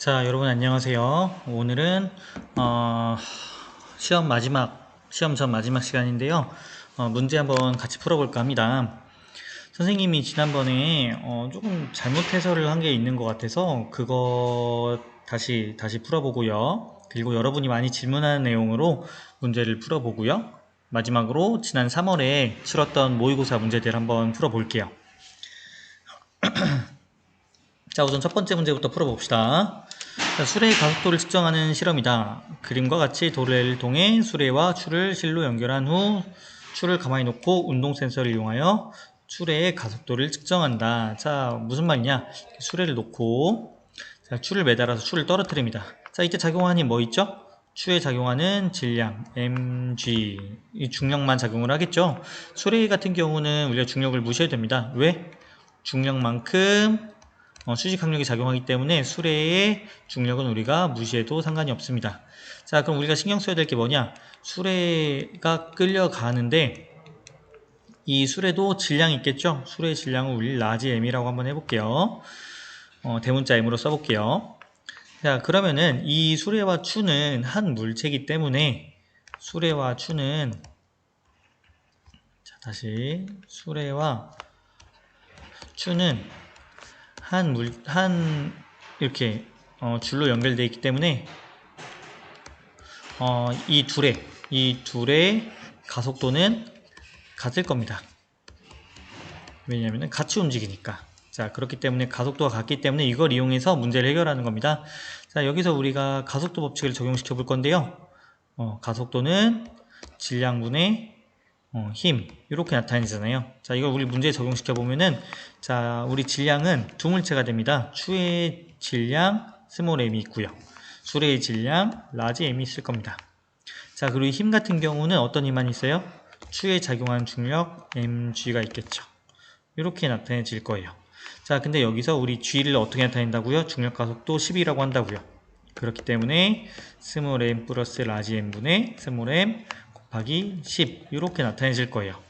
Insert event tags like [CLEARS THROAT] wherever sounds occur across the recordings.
자, 여러분 안녕하세요. 오늘은 어, 시험 마지막 시험 전 마지막 시간인데요. 어, 문제 한번 같이 풀어볼까 합니다. 선생님이 지난번에 어, 조금 잘못 해설을 한 게 있는 것 같아서 그거 다시 다시 풀어보고요. 그리고 여러분이 많이 질문하는 내용으로 문제를 풀어보고요. 마지막으로 지난 3월에 치렀던 모의고사 문제들 한번 풀어볼게요. [CLEARS THROAT] 자, 우선 첫 번째 문제부터 풀어봅시다. 자, 수레의 가속도를 측정하는 실험이다. 그림과 같이 도래를 통해 수레와 추를 실로 연결한 후 추를 가만히 놓고 운동 센서를 이용하여 수레의 가속도를 측정한다. 자, 무슨 말이냐? 수레를 놓고 자, 추를 매달아서 추를 떨어뜨립니다. 자, 이때 작용하니 뭐 있죠? 추에 작용하는 질량 mg 이 중력만 작용을 하겠죠. 수레 같은 경우는 우리가 중력을 무시해도 됩니다. 왜? 중력만큼 어, 수직 항력이 작용하기 때문에 수레의 중력은 우리가 무시해도 상관이 없습니다. 자, 그럼 우리가 신경 써야 될 게 뭐냐? 수레가 끌려가는데 이 수레도 질량이 있겠죠? 수레의 질량을 우리 라지 m이라고 한번 해볼게요. 어, 대문자 m으로 써볼게요. 자, 그러면은 이 수레와 추는 한 물체이기 때문에 수레와 추는 자, 다시 수레와 추는 한 물, 한, 이렇게, 어, 줄로 연결되어 있기 때문에, 어, 이 둘의, 이 둘의 가속도는 같을 겁니다. 왜냐하면 같이 움직이니까. 자, 그렇기 때문에 가속도가 같기 때문에 이걸 이용해서 문제를 해결하는 겁니다. 자, 여기서 우리가 가속도 법칙을 적용시켜 볼 건데요. 어, 가속도는 질량분의 어, 힘 이렇게 나타내잖아요. 자 이걸 우리 문제에 적용시켜 보면은 자 우리 질량은 두 물체가 됩니다. 추의 질량 스몰 m이 있고요. 수레의 질량 라지 m이 있을 겁니다. 자 그리고 힘 같은 경우는 어떤 힘만 있어요? 추에 작용하는 중력 mg가 있겠죠. 이렇게 나타내질 거예요. 자 근데 여기서 우리 g를 어떻게 나타낸다고요? 중력 가속도 10이라고 한다고요. 그렇기 때문에 스몰 m 플러스 라지 m분의 스몰 m 곱하기 10 이렇게 나타내질 거예요.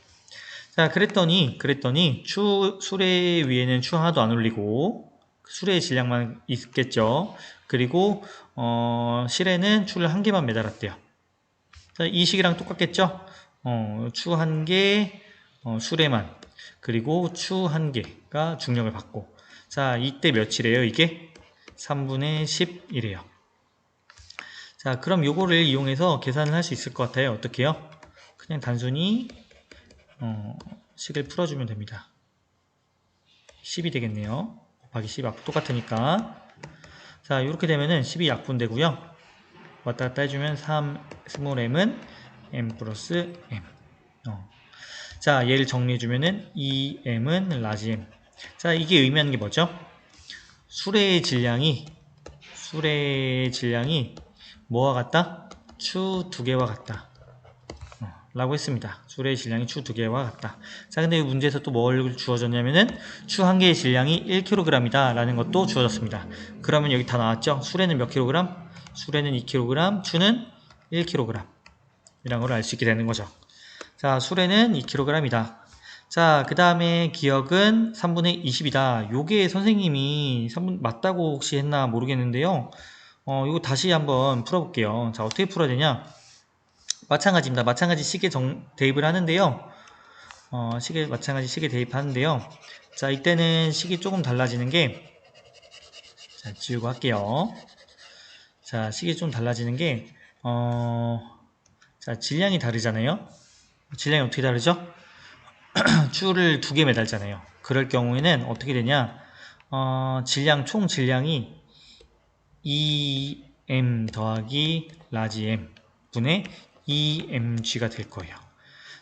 자 그랬더니 그랬더니 추 수레 위에는 추 하나도 안 올리고 수레의 질량만 있겠죠. 그리고 어, 실에는 추를 한 개만 매달았대요. 자, 이 식이랑 똑같겠죠. 어, 추 한 개, 어, 수레만 그리고 추 한 개가 중력을 받고 자 이때 며칠이에요 이게 3분의 10이래요. 자 그럼 요거를 이용해서 계산을 할 수 있을 것 같아요. 어떻게 해요? 그냥 단순히 어, 식을 풀어주면 됩니다. 10이 되겠네요. 곱하기 10 앞 똑같으니까. 자 이렇게 되면은 10이 약분되고요. 왔다 갔다 해주면 3 스몰 m은 m 플러스 m. 어. 자 얘를 정리해주면은 2m은 라지 m. 자 이게 의미하는 게 뭐죠? 수레의 질량이 수레의 질량이 뭐와 같다? 추 두 개와 같다. 어, 라고 했습니다. 수레의 질량이 추 두 개와 같다. 자, 근데 이 문제에서 또 뭘 주어졌냐면은 추 한 개의 질량이 1kg이다 라는 것도 주어졌습니다. 그러면 여기 다 나왔죠? 수레는 몇 kg? 수레는 2kg, 추는 1kg. 이란 걸알 수 있게 되는 거죠. 자, 수레는 2kg이다. 자, 그 다음에 기억은 3분의 20이다. 요게 선생님이 3분 맞다고 혹시 했나 모르겠는데요. 어, 이거 다시 한번 풀어볼게요. 자, 어떻게 풀어야 되냐? 마찬가지입니다. 마찬가지 시계 정, 대입을 하는데요. 어, 시계, 마찬가지 시계 대입하는데요. 자, 이때는 식이 조금 달라지는 게, 자, 지우고 할게요. 자, 식이 좀 달라지는 게, 어, 자, 질량이 다르잖아요. 질량이 어떻게 다르죠? [CLEARS THROAT] 추를 두개 매달잖아요. 그럴 경우에는 어떻게 되냐? 어, 질량, 총 질량이 2m 더하기 라지 m 분의 2mg가 될 거예요.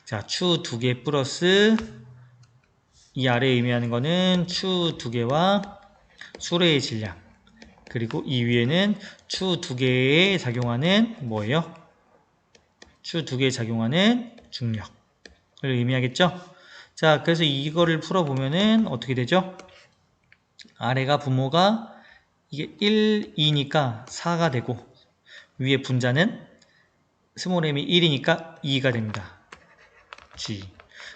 자, 추 두 개 플러스 이 아래에 의미하는 거는 추 두 개와 수레의 질량 그리고 이 위에는 추 두 개에 작용하는 뭐예요? 추 두 개에 작용하는 중력을 의미하겠죠? 자, 그래서 이거를 풀어보면은 어떻게 되죠? 아래가 부모가 이게 1, 2니까 4가 되고 위에 분자는 스몰 m이 1이니까 2가 됩니다. g.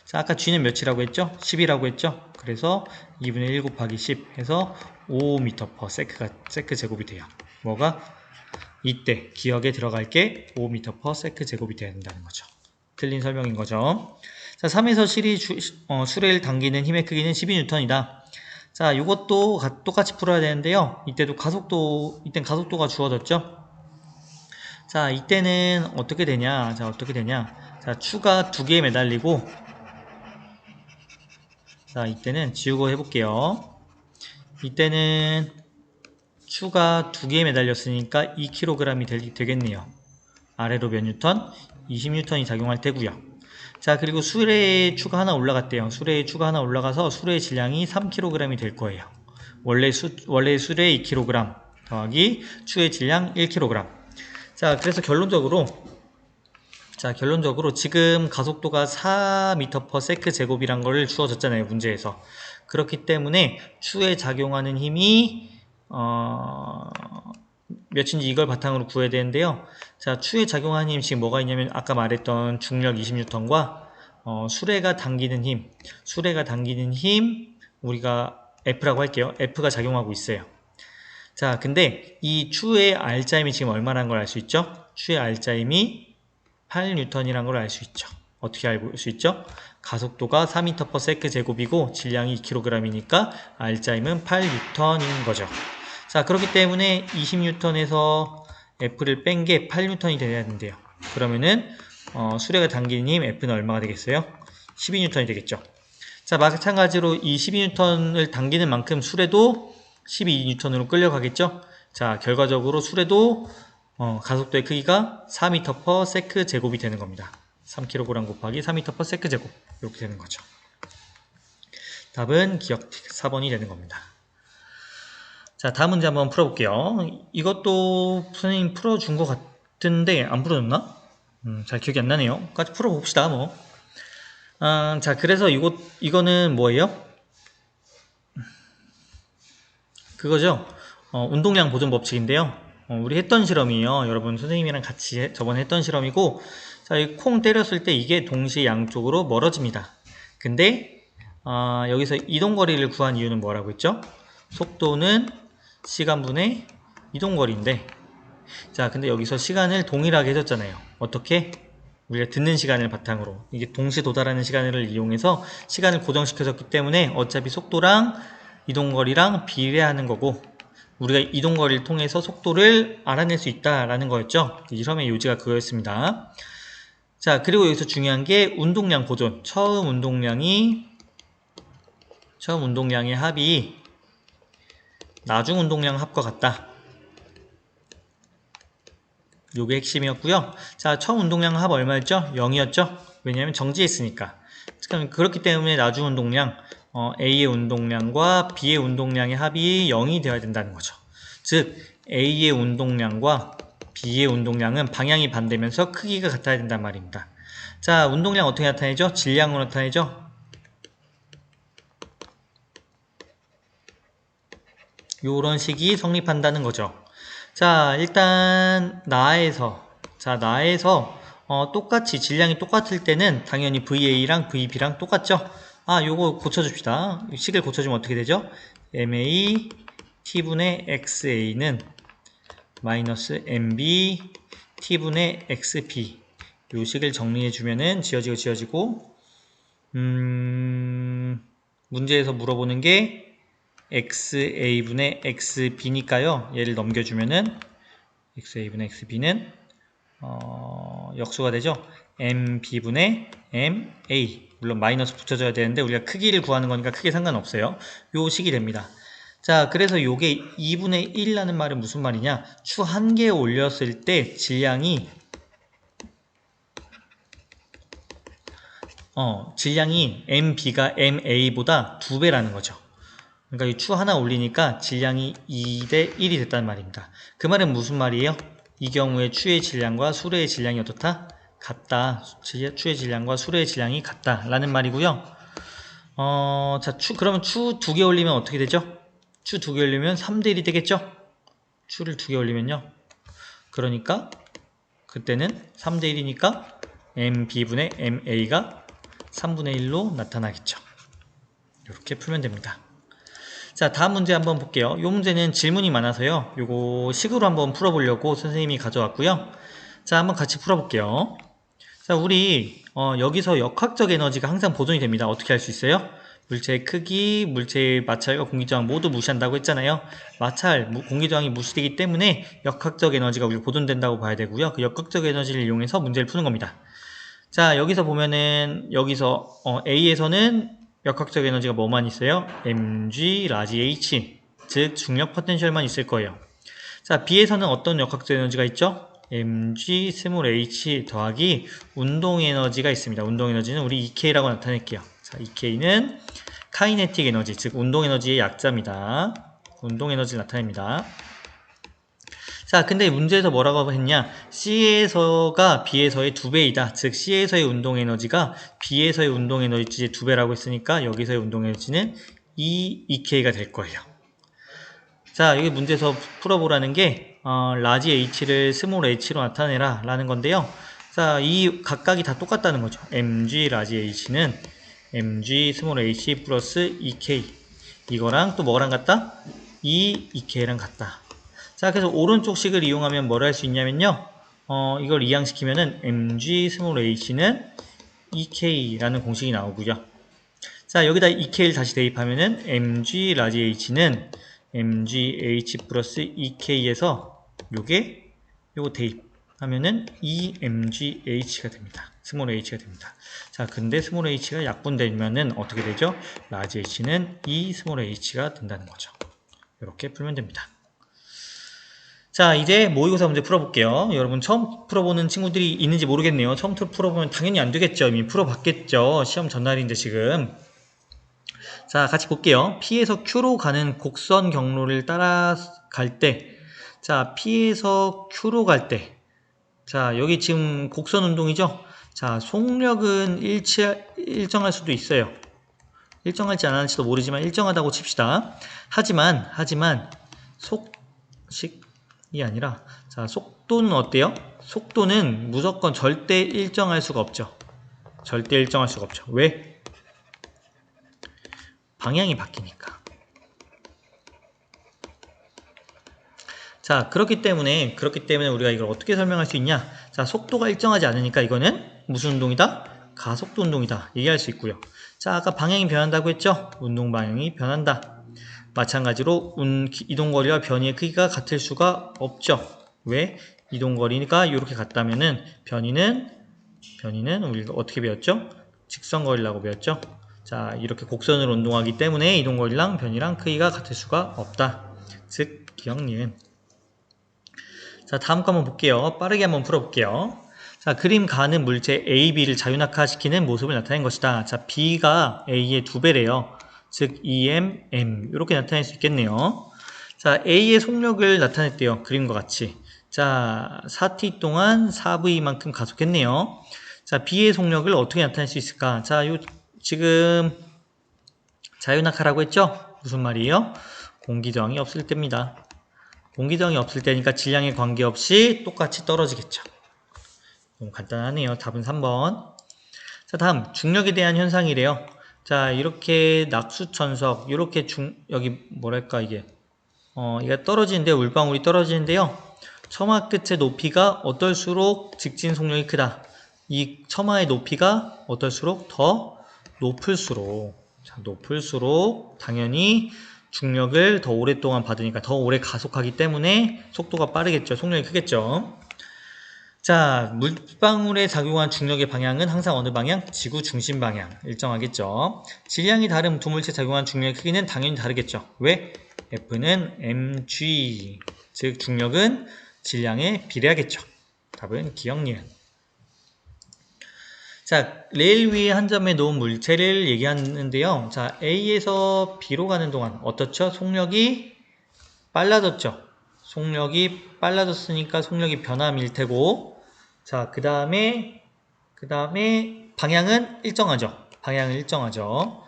자, 아까 g는 몇이라고 했죠? 10이라고 했죠? 그래서 2분의 1 곱하기 10 해서 5m per sec가 세크 제곱이 돼요. 뭐가 이때 기억에 들어갈 게 5m/s 제곱이 돼야 된다는 거죠. 틀린 설명인 거죠. 자, 3에서 실이 주, 어, 수레를 당기는 힘의 크기는 12N이다. 자, 이것도 가- 똑같이 풀어야 되는데요. 이때도 가속도, 이땐 가속도가 주어졌죠. 자, 이때는 어떻게 되냐? 자, 어떻게 되냐? 자, 추가 두 개에 매달리고, 자, 이때는 지우고 해볼게요. 이때는 추가 두 개에 매달렸으니까 2kg이 될, 되겠네요. 아래로 몇 뉴턴? 20 뉴턴이 작용할 테고요. 자, 그리고 수레의 추가 하나 올라갔대요. 수레의 추가 하나 올라가서 수레의 질량이 3kg이 될 거예요. 원래 수, 원래 수레 2kg 더하기 추의 질량 1kg. 자, 그래서 결론적으로 자, 결론적으로 지금 가속도가 4m/s 제곱이란 걸 주어졌잖아요, 문제에서. 그렇기 때문에 추에 작용하는 힘이 어, 몇인지 이걸 바탕으로 구해야 되는데요. 자, 추에 작용하는 힘 지금 뭐가 있냐면 아까 말했던 중력 20N과 어, 수레가 당기는 힘, 수레가 당기는 힘 우리가 F라고 할게요. F가 작용하고 있어요. 자, 근데 이 추의 R자임이 지금 얼마라는 걸 알 수 있죠? 추의 R자임이 8N이라는 걸 알 수 있죠. 어떻게 알수 있죠? 가속도가 4m/s 제곱이고 질량이 2kg이니까 R자임은 8N인 거죠. 자, 그렇기 때문에 20N에서 F를 뺀 게 8N이 돼야 된대요. 그러면은 어, 수레가 당기는 힘 F는 얼마가 되겠어요? 12N이 되겠죠. 자, 마찬가지로 이 12N을 당기는 만큼 수레도 12N으로 끌려가겠죠. 자, 결과적으로 수레도 어, 가속도의 크기가 4m/s 제곱이 되는 겁니다. 3kg 곱하기 4m/s 제곱 이렇게 되는 거죠. 답은 기억 4번이 되는 겁니다. 자, 다음 문제 한번 풀어볼게요. 이것도 선생님 풀어준 것 같은데 안 풀어줬나? 음, 잘 기억이 안 나네요. 까지 풀어봅시다, 뭐. 아, 자, 그래서 이거, 이거는 뭐예요? 그거죠. 어, 운동량 보존 법칙인데요. 어, 우리 했던 실험이에요. 여러분 선생님이랑 같이 해- 저번에 했던 실험이고, 자, 이 콩 때렸을 때 이게 동시에 양쪽으로 멀어집니다. 근데 아, 여기서 이동거리를 구한 이유는 뭐라고 했죠? 속도는 시간분의 이동거리인데, 자, 근데 여기서 시간을 동일하게 해줬잖아요. 어떻게? 우리가 듣는 시간을 바탕으로 이게 동시에 도달하는 시간을 이용해서 시간을 고정시켜줬기 때문에 어차피 속도랑 이동거리랑 비례하는 거고 우리가 이동거리를 통해서 속도를 알아낼 수 있다라는 거였죠. 이 실험의 요지가 그거였습니다. 자 그리고 여기서 중요한 게 운동량 보존. 처음 운동량이 처음 운동량의 합이 나중 운동량 합과 같다. 요게 핵심이었고요. 자, 처음 운동량 합 얼마였죠? 0이었죠? 왜냐하면 정지했으니까. 그렇기 때문에 나중 운동량, 어, A의 운동량과 B의 운동량의 합이 0이 되어야 된다는 거죠. 즉, A의 운동량과 B의 운동량은 방향이 반대면서 크기가 같아야 된단 말입니다. 자, 운동량 어떻게 나타내죠? 질량으로 나타내죠? 요런 식이 성립한다는 거죠. 자, 일단 나에서 자, 나에서 어, 똑같이 질량이 똑같을 때는 당연히 VA랑 VB랑 똑같죠? 아, 요거 고쳐줍시다. 식을 고쳐주면 어떻게 되죠? MA T분의 XA는 마이너스 MB T분의 XB 요 식을 정리해주면은 지어지고 지어지고 음, 문제에서 물어보는 게 xa분의 xb니까요. 얘를 넘겨주면은 xa분의 xb는 어, 역수가 되죠. mb분의 ma 물론 마이너스 붙여줘야 되는데 우리가 크기를 구하는 거니까 크게 상관없어요. 요 식이 됩니다. 자, 그래서 요게 2분의 1이라는 말은 무슨 말이냐? 추 한 개 올렸을 때 질량이 어, 질량이 mb가 ma보다 두 배라는 거죠. 그러니까 이 추 하나 올리니까 질량이 2대 1이 됐다는 말입니다. 그 말은 무슨 말이에요? 이 경우에 추의 질량과 수레의 질량이 어떻다? 같다. 추의 질량과 수레의 질량이 같다. 라는 말이고요. 어, 자, 추, 그러면 추 두 개 올리면 어떻게 되죠? 추 두 개 올리면 3대 1이 되겠죠? 추를 두 개 올리면요. 그러니까, 그때는 3대 1이니까 mb분의 ma가 3분의 1로 나타나겠죠. 이렇게 풀면 됩니다. 자, 다음 문제 한번 볼게요. 이 문제는 질문이 많아서요. 요거 식으로 한번 풀어보려고 선생님이 가져왔고요. 자, 한번 같이 풀어볼게요. 자, 우리 어, 여기서 역학적 에너지가 항상 보존이 됩니다. 어떻게 할 수 있어요? 물체의 크기, 물체의 마찰과 공기저항 모두 무시한다고 했잖아요. 마찰, 무- 공기저항이 무시되기 때문에 역학적 에너지가 우리 보존된다고 봐야 되고요. 그 역학적 에너지를 이용해서 문제를 푸는 겁니다. 자, 여기서 보면은 여기서 어, A에서는 역학적 에너지가 뭐만 있어요? mg 라지 h 즉 중력 포텐셜만 있을 거예요. 자, B에서는 어떤 역학적 에너지가 있죠? mg 스몰 h 더하기 운동 에너지가 있습니다. 운동 에너지는 우리 EK라고 나타낼게요. 자, EK는 카이네틱 에너지, 즉 운동 에너지의 약자입니다. 운동 에너지 나타냅니다. 자, 근데 문제에서 뭐라고 했냐? C에서가 B에서의 두 배이다. 즉 C에서의 운동 에너지가 B에서의 운동 에너지의 두 배라고 했으니까 여기서의 운동 에너지는 2 EK가 될 거예요. 자, 여기 문제에서 풀어보라는 게 어, 라지 H를 스몰 H로 나타내라 라는 건데요. 자, 이 각각이 다 똑같다는 거죠. mg 라지 H는 mg 스몰 H 플러스 EK 이거랑 또 뭐랑 같다? 2 EK랑 같다. 자, 그래서 오른쪽 식을 이용하면 뭘 할 수 있냐면요. 어, 이걸 이항시키면은 mg 스몰 h는 ek라는 공식이 나오고요. 자, 여기다 ek를 다시 대입하면은 mg 라지 h는 mg h 플러스 ek에서 요게 요거 대입하면은 e mg h가 됩니다. 스몰 h가 됩니다. 자, 근데 스몰 h가 약분되면은 어떻게 되죠? 라지 h는 e 스몰 h가 된다는 거죠. 이렇게 풀면 됩니다. 자, 이제 모의고사 문제 풀어볼게요. 여러분 처음 풀어보는 친구들이 있는지 모르겠네요. 처음부터 풀어보면 당연히 안 되겠죠. 이미 풀어봤겠죠. 시험 전날인데 지금. 자, 같이 볼게요. P에서 Q로 가는 곡선 경로를 따라갈 때, 자, P에서 Q로 갈 때, 자, 여기 지금 곡선 운동이죠? 자, 속력은 일치, 일정할 수도 있어요. 일정할지 안 할지도 모르지만 일정하다고 칩시다. 하지만, 하지만, 속식, 이 아니라 자 속도는 어때요? 속도는 무조건 절대 일정할 수가 없죠. 절대 일정할 수가 없죠. 왜? 방향이 바뀌니까. 자 그렇기 때문에 그렇기 때문에 우리가 이걸 어떻게 설명할 수 있냐? 자 속도가 일정하지 않으니까 이거는 무슨 운동이다? 가속도 운동이다. 얘기할 수 있고요. 자 아까 방향이 변한다고 했죠? 운동 방향이 변한다. 마찬가지로 운- 이동거리와 변이의 크기가 같을 수가 없죠. 왜? 이동거리가 이렇게 같다면은 변이는 변이는 우리가 어떻게 배웠죠? 직선거리라고 배웠죠. 자 이렇게 곡선으로 운동하기 때문에 이동거리랑 변이랑 크기가 같을 수가 없다. 즉 기억 니은. 자 다음 거 한번 볼게요. 빠르게 한번 풀어볼게요. 자 그림 가는 물체 A, B를 자유낙하시키는 모습을 나타낸 것이다. 자 B가 A의 두 배래요. 즉 EM, M 이렇게 나타낼 수 있겠네요. 자 A의 속력을 나타냈대요. 그림과 같이. 자 4t 동안 4v만큼 가속했네요. 자 B의 속력을 어떻게 나타낼 수 있을까? 자 요 지금 자유낙하라고 했죠? 무슨 말이에요? 공기 저항이 없을 때입니다. 공기 저항이 없을 때니까 질량에 관계없이 똑같이 떨어지겠죠. 너무 간단하네요. 답은 3번. 자, 다음 중력에 대한 현상이래요. 자, 이렇게 낙수천석, 이렇게 중 여기 뭐랄까 이게 어, 이가 떨어지는데 울방울이 떨어지는데요. 처마 끝의 높이가 어떨수록 직진 속력이 크다. 이 처마의 높이가 어떨수록 더 높을수록 자, 높을수록 당연히 중력을 더 오랫동안 받으니까 더 오래 가속하기 때문에 속도가 빠르겠죠. 속력이 크겠죠. 자, 물방울에 작용한 중력의 방향은 항상 어느 방향? 지구 중심 방향. 일정하겠죠. 질량이 다른 두 물체 작용한 중력의 크기는 당연히 다르겠죠. 왜? F는 mg. 즉, 중력은 질량에 비례하겠죠. 답은 기억 니은. 자, 레일 위에 한 점에 놓은 물체를 얘기하는데요. 자, A에서 B로 가는 동안 어떻죠? 속력이 빨라졌죠. 속력이 빨라졌으니까 속력이 변함일 테고, 자, 그 다음에, 그 다음에 방향은 일정하죠. 방향은 일정하죠.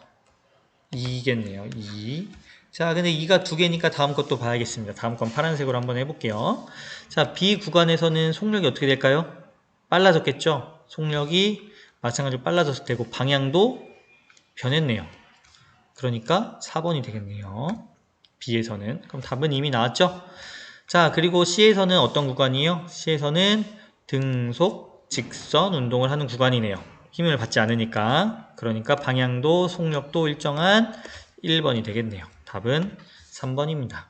2겠네요. 2. 자, 근데 2가 두 개니까 다음 것도 봐야겠습니다. 다음 건 파란색으로 한번 해볼게요. 자, B 구간에서는 속력이 어떻게 될까요? 빨라졌겠죠? 속력이 마찬가지로 빨라졌을 테고, 방향도 변했네요. 그러니까 4번이 되겠네요. B에서는. 그럼 답은 이미 나왔죠? 자, 그리고 C에서는 어떤 구간이에요? C에서는 등속, 직선 운동을 하는 구간이네요. 힘을 받지 않으니까. 그러니까 방향도 속력도 일정한 1번이 되겠네요. 답은 3번입니다.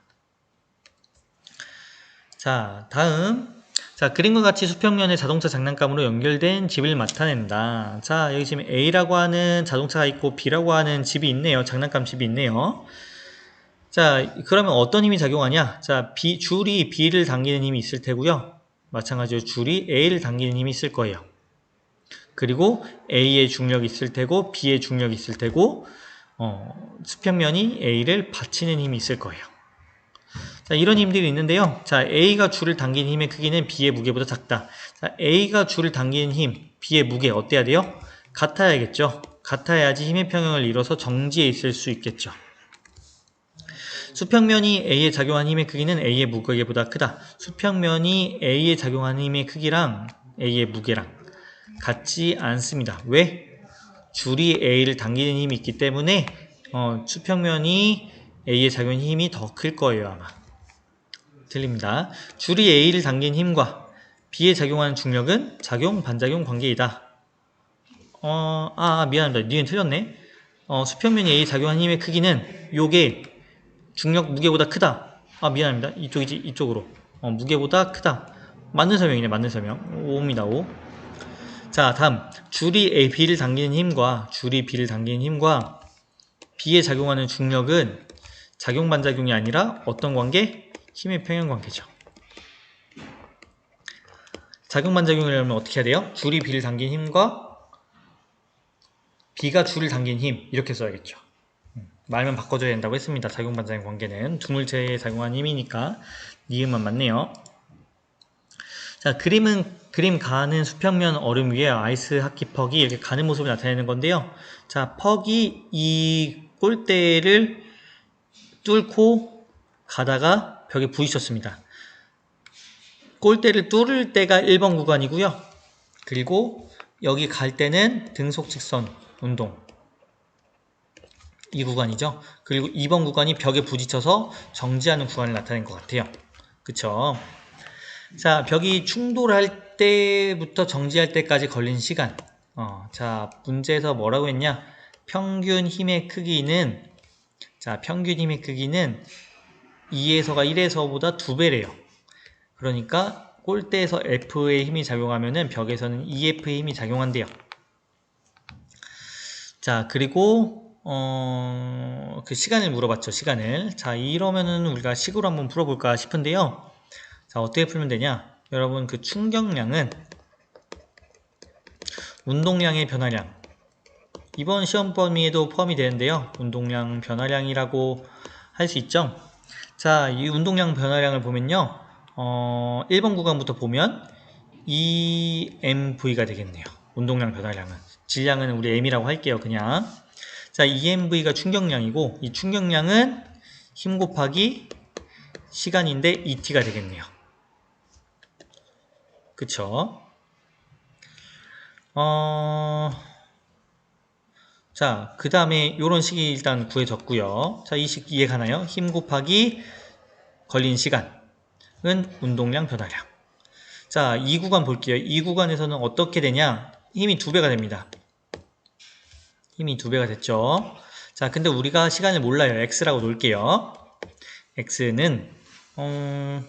자, 다음. 자, 그림과 같이 수평면에 자동차 장난감으로 연결된 집을 나타낸다. 자, 여기 지금 A라고 하는 자동차가 있고 B라고 하는 집이 있네요. 장난감 집이 있네요. 자, 그러면 어떤 힘이 작용하냐? 자, B, 줄이 B를 당기는 힘이 있을 테고요. 마찬가지로 줄이 A를 당기는 힘이 있을 거예요. 그리고 A의 중력이 있을 테고 B의 중력이 있을 테고 어, 수평면이 A를 받치는 힘이 있을 거예요. 자, 이런 힘들이 있는데요. 자, A가 줄을 당기는 힘의 크기는 B의 무게보다 작다. 자, A가 줄을 당기는 힘, B의 무게 어때야 돼요? 같아야겠죠. 같아야지 힘의 평형을 이뤄서 정지해 있을 수 있겠죠. 수평면이 A에 작용하는 힘의 크기는 A의 무게보다 크다. 수평면이 A에 작용하는 힘의 크기랑 A의 무게랑 같지 않습니다. 왜? 줄이 A를 당기는 힘이 있기 때문에 어, 수평면이 A에 작용하는 힘이 더 클 거예요 아마. 틀립니다. 줄이 A를 당긴 힘과 B에 작용하는 중력은 작용 반작용 관계이다. 어, 아 미안합니다. 니은 틀렸네. 어, 수평면이 A에 작용하는 힘의 크기는 요게 중력 무게보다 크다. 아 미안합니다. 이쪽이지 이쪽으로. 어, 무게보다 크다. 맞는 설명이네. 맞는 설명. 5입니다. 5. 자 다음 줄이 A, B를 당기는 힘과 줄이 B를 당기는 힘과 B에 작용하는 중력은 작용 반작용이 아니라 어떤 관계? 힘의 평형 관계죠. 작용 반작용이라면 어떻게 해야 돼요? 줄이 B를 당긴 힘과 B가 줄을 당긴 힘 이렇게 써야겠죠. 음, 말만 바꿔줘야 된다고 했습니다. 작용 반작용 관계는 두물체에 작용한 힘이니까 니은만 맞네요. 자 그림은 그림 가는 수평면 얼음 위에 아이스 하키 퍽이 이렇게 가는 모습을 나타내는 건데요. 자 퍽이 이 골대를 뚫고 가다가 벽에 부딪혔습니다. 골대를 뚫을 때가 1번 구간이고요. 그리고 여기 갈 때는 등속 직선 운동 이 구간이죠. 그리고 2번 구간이 벽에 부딪혀서 정지하는 구간을 나타낸 것 같아요. 그쵸? 자, 벽이 충돌할 때부터 정지할 때까지 걸린 시간. 어, 자, 문제에서 뭐라고 했냐? 평균 힘의 크기는 자, 평균 힘의 크기는 2에서가 1에서보다 2배래요. 그러니까 골대에서 F의 힘이 작용하면은 벽에서는 EF의 힘이 작용한대요. 자, 그리고 어, 그 시간을 물어봤죠. 시간을. 자, 이러면은 우리가 식으로 한번 풀어볼까 싶은데요. 자, 어떻게 풀면 되냐? 여러분 그 충격량은 운동량의 변화량 이번 시험 범위에도 포함이 되는데요. 운동량 변화량이라고 할 수 있죠. 자, 이 운동량 변화량을 보면요. 어, 1번 구간부터 보면 EMV가 되겠네요. 운동량 변화량은. 질량은 우리 M이라고 할게요. 그냥. 자, EMV가 충격량이고 이 충격량은 힘 곱하기 시간인데 ET가 되겠네요. 그쵸? 어... 자, 그 다음에 요런 식이 일단 구해졌고요. 자, 이 식 이해 가나요? 힘 곱하기 걸린 시간은 운동량 변화량. 자, 이 구간 볼게요. 이 구간에서는 어떻게 되냐? 힘이 두 배가 됩니다. 힘이 두 배가 됐죠. 자, 근데 우리가 시간을 몰라요. x라고 놓을게요. x는 어...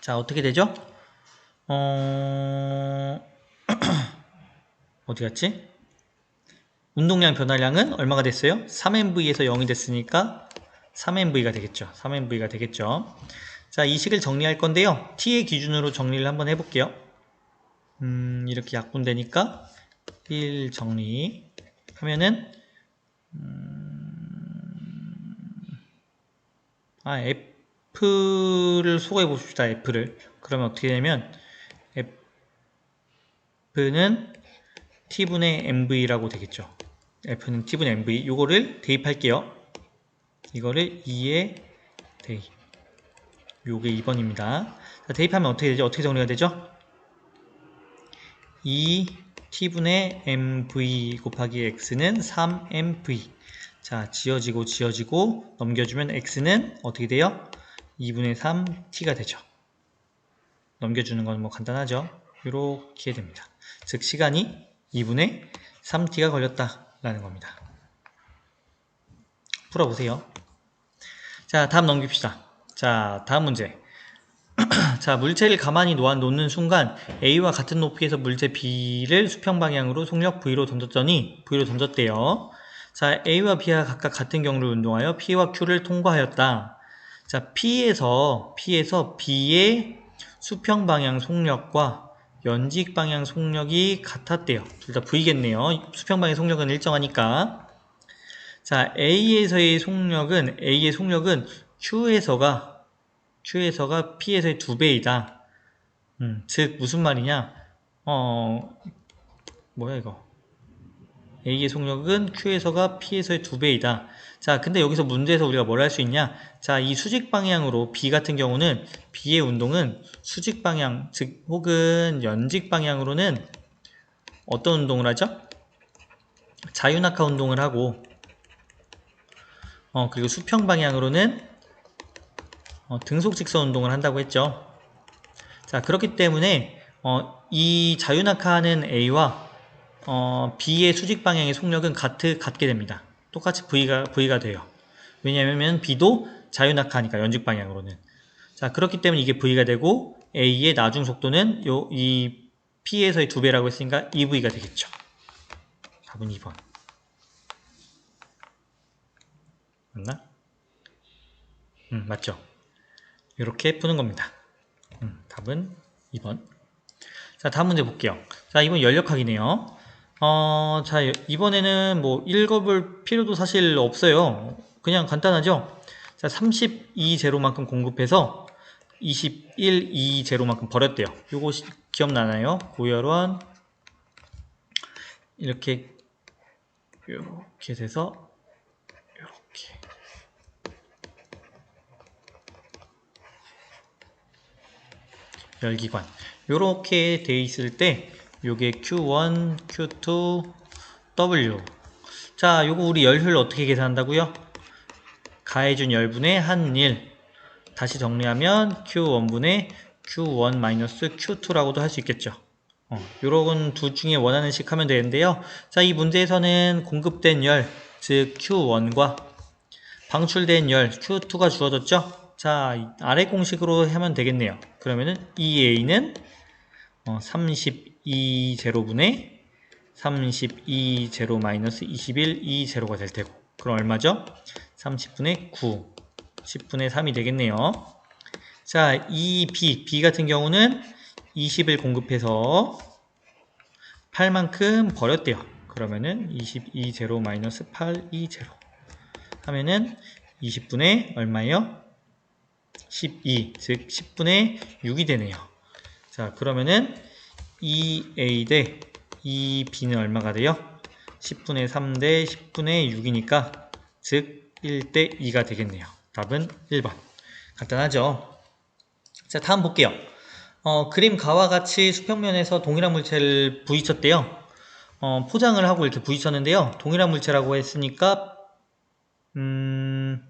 자, 어떻게 되죠? 어... [CLEARS THROAT] 어디 갔지? 운동량 변화량은 얼마가 됐어요? 3MV에서 0이 됐으니까 3MV가 되겠죠. 3MV가 되겠죠. 자, 이 식을 정리할 건데요. T의 기준으로 정리를 한번 해볼게요. 음, 이렇게 약분되니까 1 정리 하면은 음, 아, F를 소거해 봅시다. F를. 그러면 어떻게 되냐면 F는 T분의 MV라고 되겠죠. F는 T분의 MV. 요거를 대입할게요. 이거를 2에 대입. 요게 2번입니다. 자, 대입하면 어떻게 되죠? 어떻게 정리가 되죠? 2 T분의 MV 곱하기 X는 3MV. 자, 지어지고 지어지고 넘겨주면 x는 어떻게 돼요? 2분의 3t가 되죠. 넘겨주는 건 뭐 간단하죠. 이렇게 됩니다. 즉 시간이 2분의 3t가 걸렸다 라는 겁니다. 풀어보세요. 자, 다음 넘깁시다. 자, 다음 문제. 자, 물체를 가만히 놓아 놓는 순간 A와 같은 높이에서 물체 B를 수평 방향으로 속력 V로 던졌더니 V로 던졌대요. 자, A와 B가 각각 같은 경로를 운동하여 P와 Q를 통과하였다. 자, P에서 P에서 B의 수평 방향 속력과 연직 방향 속력이 같았대요. 둘 다 V겠네요. 수평 방향 속력은 일정하니까. 자, A에서의 속력은 A의 속력은 Q에서가 Q에서가 P에서의 두 배이다. 음, 즉 무슨 말이냐? 어 뭐야 이거? A의 속력은 Q에서가 P에서의 두 배이다. 자, 근데 여기서 문제에서 우리가 뭘 할 수 있냐? 자, 이 수직 방향으로 B 같은 경우는 B의 운동은 수직 방향, 즉 혹은 연직 방향으로는 어떤 운동을 하죠? 자유낙하 운동을 하고 어, 그리고 수평 방향으로는 어, 등속 직선 운동을 한다고 했죠. 자, 그렇기 때문에 어, 이 자유낙하하는 A와 어, B의 수직 방향의 속력은 같, 같게 됩니다. 똑같이 V가, V가 돼요. 왜냐하면 B도 자유낙하니까 연직 방향으로는. 자, 그렇기 때문에 이게 V가 되고 A의 나중 속도는 요, 이 P에서의 두 배라고 했으니까 2V가 되겠죠. 답은 2번. 맞나? 음, 맞죠. 이렇게 푸는 겁니다. 음, 답은 2번. 자, 다음 문제 볼게요. 자, 이번 연력학이네요. 어, 자, 이번에는 뭐 읽어볼 필요도 사실 없어요. 그냥 간단하죠? 자, 32 제로만큼 공급해서 21, 2 제로만큼 버렸대요. 요거 기억나나요? 고열원 이렇게 이렇게 돼서 이렇게 열기관. 이렇게 돼 있을 때 요게 Q1, Q2, W 자 요거 우리 열효를 어떻게 계산한다고요? 가해준 열분의 한일. 다시 정리하면 Q1분의 Q1 Q2라고도 할수 있겠죠. 어, 요런 둘 중에 원하는 식 하면 되는데요. 자 이 문제에서는 공급된 열 즉 Q1과 방출된 열 Q2가 주어졌죠 자, 아래 공식으로 하면 되겠네요. 그러면은 EA는 어, 32 제로분의 32 제로 마이너스 21 2 제로가 될 테고 그럼 얼마죠? 30분의 9 10분의 3이 되겠네요. 자, 이 B, B 같은 경우는 20을 공급해서 8만큼 버렸대요. 그러면은 22 제로 마이너스 8 2 제로 하면은 20분의 얼마예요? 12, 즉 10분의 6이 되네요. 자, 그러면은 2a 대 2b는 얼마가 돼요? 10분의 3 대 10분의 6이니까 즉 1대 2가 되겠네요. 답은 1번. 간단하죠? 자, 다음 볼게요. 어, 그림 가와 같이 수평면에서 동일한 물체를 부딪혔대요. 어, 포장을 하고 이렇게 부딪혔는데요. 동일한 물체라고 했으니까 음,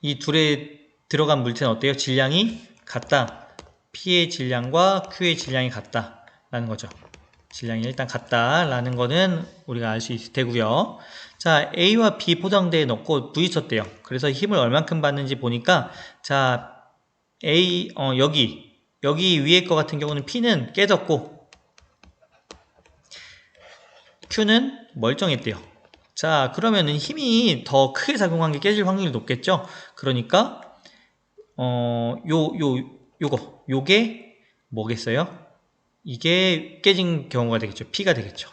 이 둘의 들어간 물체는 어때요? 질량이 같다. P의 질량과 Q의 질량이 같다. 라는 거죠. 질량이 일단 같다라는 거는 우리가 알수 있을 테고요. 자, A와 B 포장대에 넣고 부딪혔대요. 그래서 힘을 얼만큼 받는지 보니까 자, A 어, 여기 여기 위에 거 같은 경우는 P는 깨졌고 Q는 멀쩡했대요. 자, 그러면은 힘이 더 크게 작용한 게 깨질 확률이 높겠죠? 그러니까 어, 요, 요, 요거, 요게 뭐겠어요? 이게 깨진 경우가 되겠죠. P가 되겠죠.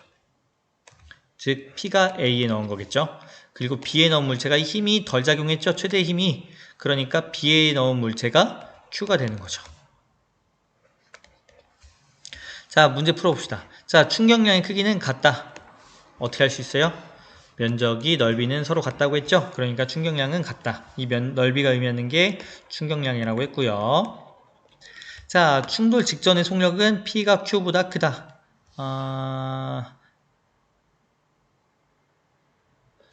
즉, P가 A에 넣은 거겠죠. 그리고 B에 넣은 물체가 힘이 덜 작용했죠. 최대 힘이. 그러니까 B에 넣은 물체가 Q가 되는 거죠. 자, 문제 풀어봅시다. 자, 충격량의 크기는 같다. 어떻게 할 수 있어요? 면적이 넓이는 서로 같다고 했죠. 그러니까 충격량은 같다. 이 면, 넓이가 의미하는 게 충격량이라고 했고요. 자, 충돌 직전의 속력은 P가 Q보다 크다. 아...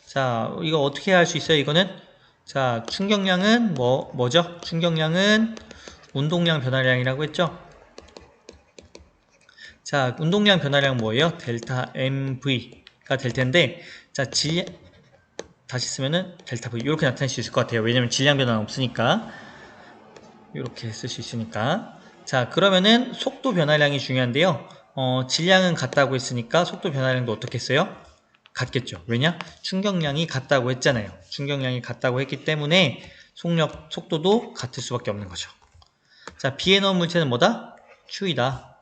자, 이거 어떻게 할 수 있어요? 이거는 자, 충격량은 뭐 뭐죠? 충격량은 운동량 변화량이라고 했죠? 자, 운동량 변화량 뭐예요? 델타 MV가 될 텐데, 자, 질, 다시 쓰면은 델타 V 이렇게 나타낼 수 있을 것 같아요. 왜냐면 질량 변화는 없으니까. 이렇게 쓸 수 있으니까. 자, 그러면은 속도 변화량이 중요한데요. 어, 질량은 같다고 했으니까 속도 변화량도 어떻게 했어요? 같겠죠. 왜냐? 충격량이 같다고 했잖아요. 충격량이 같다고 했기 때문에 속력, 속도도 같을 수밖에 없는 거죠. 자, B에 넣은 물체는 뭐다? Q이다.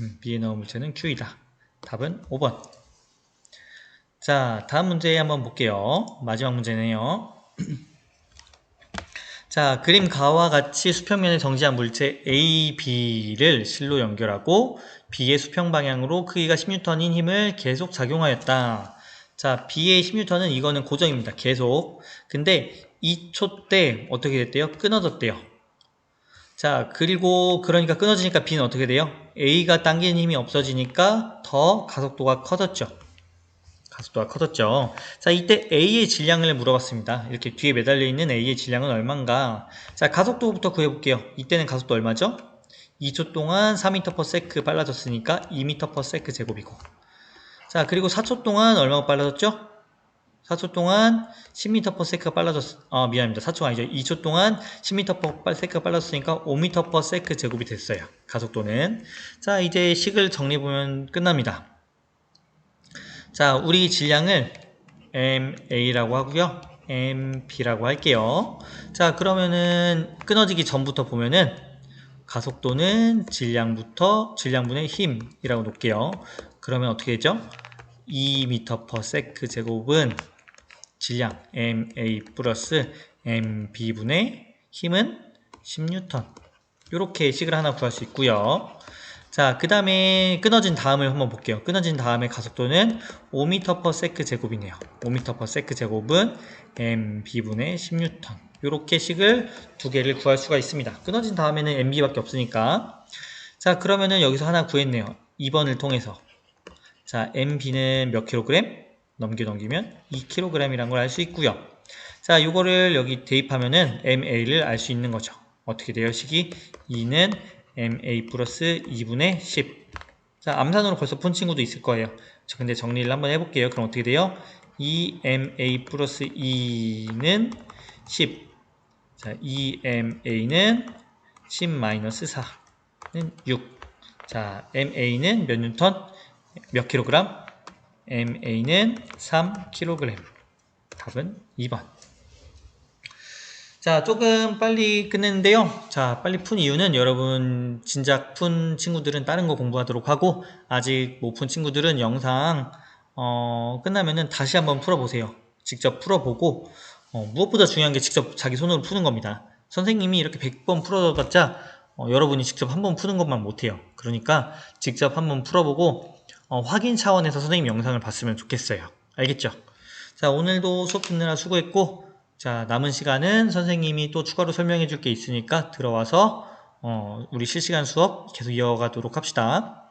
음, B에 넣은 물체는 Q이다. 답은 5번. 자, 다음 문제 한번 볼게요. 마지막 문제네요. [CLEARS THROAT] 자, 그림 가와 같이 수평면에 정지한 물체 A, B를 실로 연결하고 B의 수평 방향으로 크기가 10N인 힘을 계속 작용하였다. 자, B의 10N은 이거는 고정입니다. 계속. 근데 2초 때 어떻게 됐대요? 끊어졌대요. 자, 그리고 그러니까 끊어지니까 B는 어떻게 돼요? A가 당기는 힘이 없어지니까 더 가속도가 커졌죠. 가속도가 커졌죠. 자, 이때 A의 질량을 물어봤습니다. 이렇게 뒤에 매달려 있는 A의 질량은 얼마인가? 자, 가속도부터 구해볼게요. 이때는 가속도 얼마죠? 2초 동안 4m/s 빨라졌으니까 2m/s 제곱이고. 자, 그리고 4초 동안 얼마가 빨라졌죠? 4초 동안 10m/s가 빨라졌, 아, 미안합니다. 4초가 아니죠. 2초 동안 10m/s가 빨라졌으니까 5m/s 제곱이 됐어요. 가속도는. 자, 이제 식을 정리해보면 끝납니다. 자, 우리 질량을 MA라고 하고요. MB라고 할게요. 자, 그러면은 끊어지기 전부터 보면은 가속도는 질량부터 질량분의 힘이라고 놓을게요. 그러면 어떻게 되죠? 2m/s 제곱은 질량 MA 플러스 MB분의 힘은 10N. 이렇게 식을 하나 구할 수 있고요. 자, 그 다음에 끊어진 다음을 한번 볼게요. 끊어진 다음에 가속도는 5m/s 제곱이네요. 5m/s 제곱은 MB분의 10N. 이렇게 식을 두 개를 구할 수가 있습니다. 끊어진 다음에는 MB밖에 없으니까. 자, 그러면은 여기서 하나 구했네요. 2번을 통해서. 자, MB는 몇 킬로그램? 넘겨 넘기면 2kg이라는 걸알 수 있고요. 자, 이거를 여기 대입하면은 MA를 알 수 있는 거죠. 어떻게 돼요? 식이 2는 MA 플러스 2분의 10. 자, 암산으로 벌써 푼 친구도 있을 거예요. 저 근데 정리를 한번 해볼게요. 그럼 어떻게 돼요? 2MA 플러스 2는 10. 자, 2MA는 10 마이너스 4는 6. 자, MA는 몇 뉴턴? 몇 킬로그램? MA는 3kg. 답은 2번. 자, 조금 빨리 끝냈는데요. 자, 빨리 푼 이유는 여러분 진작 푼 친구들은 다른 거 공부하도록 하고 아직 못 푼 친구들은 영상 어, 끝나면은 다시 한번 풀어보세요. 직접 풀어보고 어, 무엇보다 중요한 게 직접 자기 손으로 푸는 겁니다. 선생님이 이렇게 100번 풀어봤자 어, 여러분이 직접 한 번 푸는 것만 못해요. 그러니까 직접 한번 풀어보고 어, 확인 차원에서 선생님 영상을 봤으면 좋겠어요. 알겠죠? 자, 오늘도 수업 듣느라 수고했고, 자, 남은 시간은 선생님이 또 추가로 설명해 줄 게 있으니까 들어와서, 어, 우리 실시간 수업 계속 이어가도록 합시다.